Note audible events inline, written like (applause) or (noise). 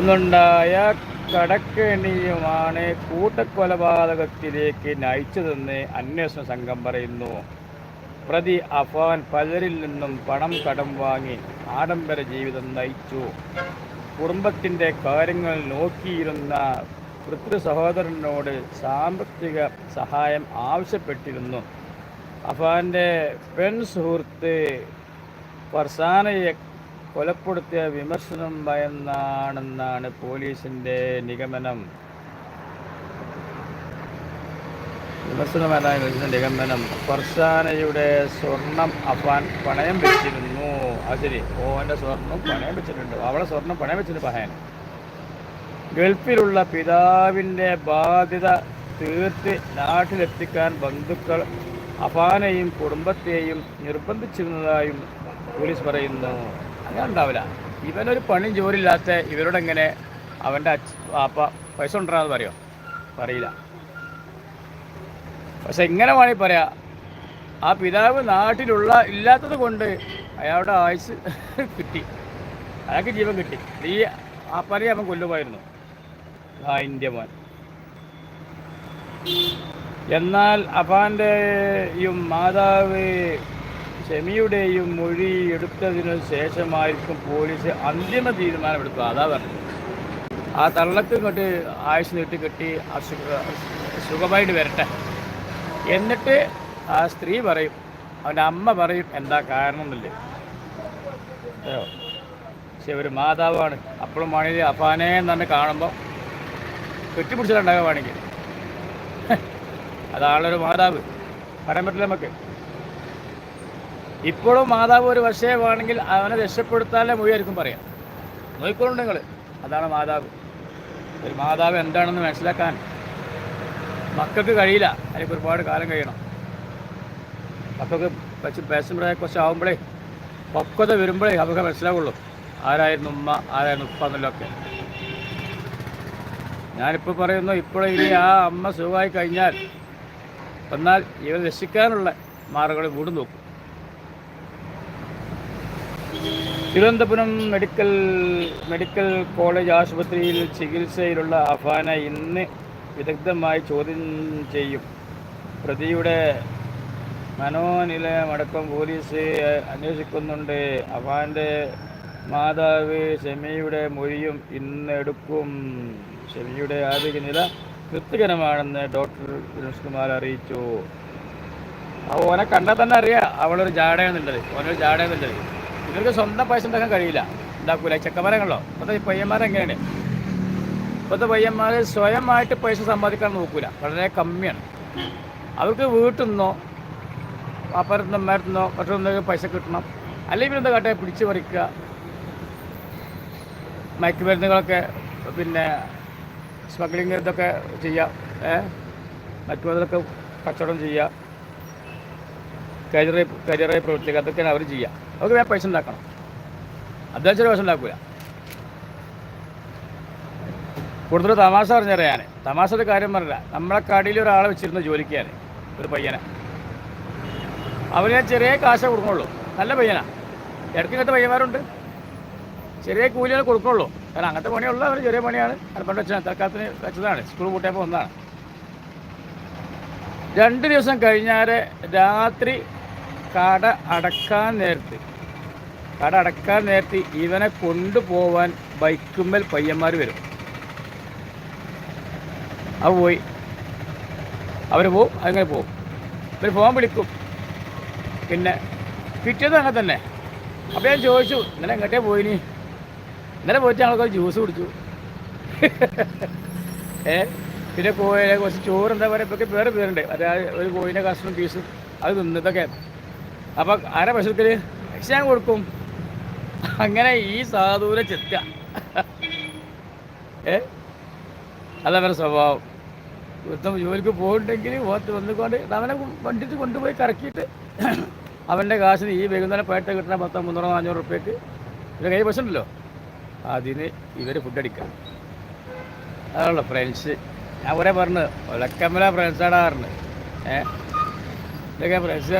ഒന്നുണ്ടായ കടക്കെണിയുമാണ് കൂട്ടക്കൊലപാതകത്തിലേക്ക് നയിച്ചതെന്ന് അന്വേഷണ സംഘം പറയുന്നു. പ്രതി അഫാൻ പലരിൽ നിന്നും പണം കടം വാങ്ങി ആഡംബര ജീവിതം നയിച്ചു. കുടുംബത്തിന്റെ കാര്യങ്ങൾ നോക്കിയിരുന്ന പൃഥ്വി സഹോദരനോട് സാമ്പത്തിക സഹായം ആവശ്യപ്പെട്ടിരുന്നു. അഫാന്റെ പെൺ സുഹൃത്ത് ഫർസാനയെ കൊലപ്പെടുത്തിയ വിമർശനം ഭയന്നാണെന്നാണ് പോലീസിന്റെ നിഗമനം. വിമർശനമല്ല നിഗമനം. ഫർസാനയുടെ സ്വർണം അഫാൻ പണയം വെച്ചിരുന്നു. അത് ശരി ഓന്റെ സ്വർണം പണയം വെച്ചിട്ടുണ്ട്. അവളെ സ്വർണം പണയം വെച്ചിട്ടുണ്ട് പഹയൻ. ഗൾഫിലുള്ള പിതാവിന്റെ ബാധ്യത തീർത്ത് നാട്ടിലെത്തിക്കാൻ ബന്ധുക്കൾ അഫാനെയും കുടുംബത്തെയും നിർബന്ധിച്ചിരുന്നതായും പോലീസ് പറയുന്നു. അങ്ങനെ ഉണ്ടാവില്ല. ഇവനൊരു പണിയും ജോലിയില്ലാത്ത ഇവരോടെങ്ങനെ അവന്റെ അച്ഛ പാപ്പ പൈസ കൊണ്ടുവരാന്ന് പറയോ? പറയില്ല. പക്ഷെ ഇങ്ങനെ വേണമെങ്കിൽ പറയാം. ആ പിതാവ് നാട്ടിലുള്ള ഇല്ലാത്തത് കൊണ്ട് അയാളുടെ ആയുസ് (laughs) കിട്ടി. അയാൾക്ക് ജീവൻ കിട്ടി. ഈ ആ പനി അവൻ കൊല്ലുമായിരുന്നു. ആ ഇന്ത്യ മോൻ. എന്നാൽ അപ്പാന്റെയും മാതാവ് ഷെമിയുടെയും മൊഴി എടുത്തതിനു ശേഷമായിരിക്കും പോലീസ് അന്തിമ തീരുമാനമെടുക്കുക അതാ പറഞ്ഞത്. ആ തള്ളക്ക് ഇങ്ങോട്ട് ആയുസ് നീട്ടി കെട്ടി സുഖമായിട്ട് വരട്ടെ. എന്നിട്ട് ആ സ്ത്രീ പറയും അവന്റെ അമ്മ പറയും എന്താ കാരണം എന്നല്ലേ? പക്ഷെ ഒരു മാതാവാണ്. അപ്പോഴും വേണമെങ്കിൽ അഫാനെ എന്ന് തന്നെ കാണുമ്പോൾ കെട്ടിപ്പിടിച്ചിട്ടുണ്ടാകാൻ വേണമെങ്കിൽ. അതാളൊരു മാതാവ്. പറയാൻ പറ്റില്ല നമുക്ക്. ഇപ്പോഴും മാതാവ് ഒരു വേണമെങ്കിൽ അവനെ രക്ഷപ്പെടുത്താനേ മൊഴിയായിരിക്കും പറയാം. നോക്കിക്കോളുണ്ട് നിങ്ങൾ അതാണ് മാതാവ്. ഒരു മാതാവ് എന്താണെന്ന് മനസ്സിലാക്കാൻ മക്കൾക്ക് കഴിയില്ല. അതിലേക്ക് ഒരുപാട് കാലം കഴിയണം. മക്കൾക്ക് വെച്ച് പേശുമ്പോഴേ കുറച്ച് ആകുമ്പോഴേ പക്വത വരുമ്പോഴേ അവർക്ക് മനസ്സിലാവുള്ളൂ. ആരായിരുന്നു ഉമ്മ ആരായിരുന്നു ഉപ്പ എന്നുള്ളതൊക്കെ. ഞാനിപ്പോൾ പറയുന്നു ഇപ്പോഴും ഇനി ആ അമ്മ സുഖമായി കഴിഞ്ഞാൽ എന്നാൽ ഇവർ രക്ഷിക്കാനുള്ള മാർഗങ്ങൾ കൂടും നോക്കും. തിരുവനന്തപുരം മെഡിക്കൽ മെഡിക്കൽ കോളേജ് ആശുപത്രിയിൽ ചികിത്സയിലുള്ള അഫാന ഇന്ന് വിദഗ്ധമായി ചോദ്യം ചെയ്യും. പ്രതിയുടെ മനോനിലയമടക്കം പോലീസ് അന്വേഷിക്കുന്നുണ്ട്. അഫാന്റെ മാതാവ് ഷെമിയുടെ മൊഴിയും ഇന്നെടുക്കും ഷെമിയുടെ ആരോഗ്യ നില തൃപ്തികരമാണെന്ന് ഡോക്ടർ വിനോഷ് കുമാർ അറിയിച്ചു. അവനെ കണ്ടാൽ തന്നെ അറിയാം. അവളൊരു ജാടയെന്നുണ്ടത് ഓനൊരു ജാടയെന്നുള്ളത് ഇവർക്ക് സ്വന്തം പൈസ ഉണ്ടാക്കാൻ കഴിയില്ല. ഉണ്ടാക്കൂല. ചെക്കന്മാരങ്ങളോ ഇപ്പോഴത്തെ ഈ പയ്യന്മാരെങ്ങനെയാണ് ഇപ്പോഴത്തെ പയ്യന്മാർ സ്വയമായിട്ട് പൈസ സമ്പാദിക്കാൻ നോക്കൂല. വളരെ കമ്മിയാണ്. അവർക്ക് വീട്ടിൽ നിന്നോ അപ്പുറത്തുനിന്നോ അമ്മയത്തുനിന്നോ മറ്റൊന്നും പൈസ കിട്ടണം. അല്ലെങ്കിൽ എന്താ കാട്ടെ? പിടിച്ചു പറിക്കുക. മയക്കുമരുന്നുകളൊക്കെ പിന്നെ സ്മഗ്ലിങ് ഇതൊക്കെ ചെയ്യുക. ഏ? മറ്റുള്ളതൊക്കെ കച്ചവടം ചെയ്യുക. കരിയറായി കരിയറായി പ്രവർത്തിക്കുക. അതൊക്കെയാണ് അവർ ചെയ്യുക. അവർക്ക് വേറെ പൈസ ഉണ്ടാക്കണം. അധ്വാനിച്ചൊരു പൈസ ഉണ്ടാക്കില്ല കൂടുതൽ തമാശ പറഞ്ഞുതരാം ഞാൻ തമാശയുടെ കാര്യം പറഞ്ഞില്ല. നമ്മളെ കടയിൽ ഒരാളെ വെച്ചിരുന്ന ജോലിക്കാൻ ഒരു പയ്യനെ. അവന് ചെറിയ കാശ കൊടുക്കുള്ളൂ നല്ല പയ്യനാ. ഇടയ്ക്ക് ഇങ്ങനത്തെ പയ്യന്മാരുണ്ട്. ചെറിയ കൂലിയാണ് കൊടുക്കുള്ളൂ കാരണം അങ്ങനത്തെ പണിയുള്ള അവർ ചെറിയ പണിയാണ്. അൽപ്പണ്ട് വെച്ചാൽ തൽക്കാലത്തിന് വെച്ചതാണ്. സ്കൂൾ കൂട്ടിയപ്പോൾ ഒന്നാണ് രണ്ട് ദിവസം കഴിഞ്ഞാൽ രാത്രി കട അടക്കാൻ നേരത്ത് കട അടക്കാൻ നേരത്ത് ഇവനെ കൊണ്ടുപോവാൻ ബൈക്കുമ്മൽ പയ്യന്മാർ വരും. അവ പോയി. അവർ പോവും അങ്ങനെ പോവും. ഇവർ ഫോൺ വിളിക്കും. പിന്നെ പിറ്റേത് അങ്ങനെ തന്നെ. അപ്പോൾ ഞാൻ ചോദിച്ചു ഇന്നലെ എങ്ങോട്ടേ പോയിനി? ഇന്നലെ പോയിട്ട് ഞങ്ങൾക്ക് ജ്യൂസ് കുടിച്ചു. (laughs) ഏ? പിന്നെ കോഴിയെ കുറച്ച് ചോറ് എന്താ പറയുക ഇപ്പൊക്കെ വേറെ പേരുണ്ട്. അതായത് ഒരു കോഴിന്റെ കഷ്ണം പീസും അത് തിന്ന് ഇതൊക്കെ അപ്പം ആരാ പശുക്കൽ ഞാൻ കൊടുക്കും. അങ്ങനെ ഈ സാധുവിനെ ചെത്തുക. ഏ? അതവരുടെ സ്വഭാവം. ഒരുത്തം ജോലിക്ക് പോയിട്ടുണ്ടെങ്കിൽ ഓത്ത് വന്നുകൊണ്ട് അവനെ വണ്ടിട്ട് കൊണ്ടുപോയി കറക്കിയിട്ട് അവന്റെ കാശിന് ഈ വൈകുന്നേരം പോയിട്ട് കിട്ടുന്ന പത്തോ മുന്നൂറോ നാനൂറ് റുപ്യക്ക് ഇവർ കൈ പശുണ്ടല്ലോ അതിന് ഇവർ ഫുഡ് അടിക്കുക. അതാണല്ലോ ഫ്രണ്ട്സ് ഞാൻ ഒരേ പറഞ്ഞു. ഒലക്കമ്മല ഫ്രണ്ട്സാടാ പറഞ്ഞു. ഏഹ് ഇതൊക്കെ ഫ്രണ്ട്സ്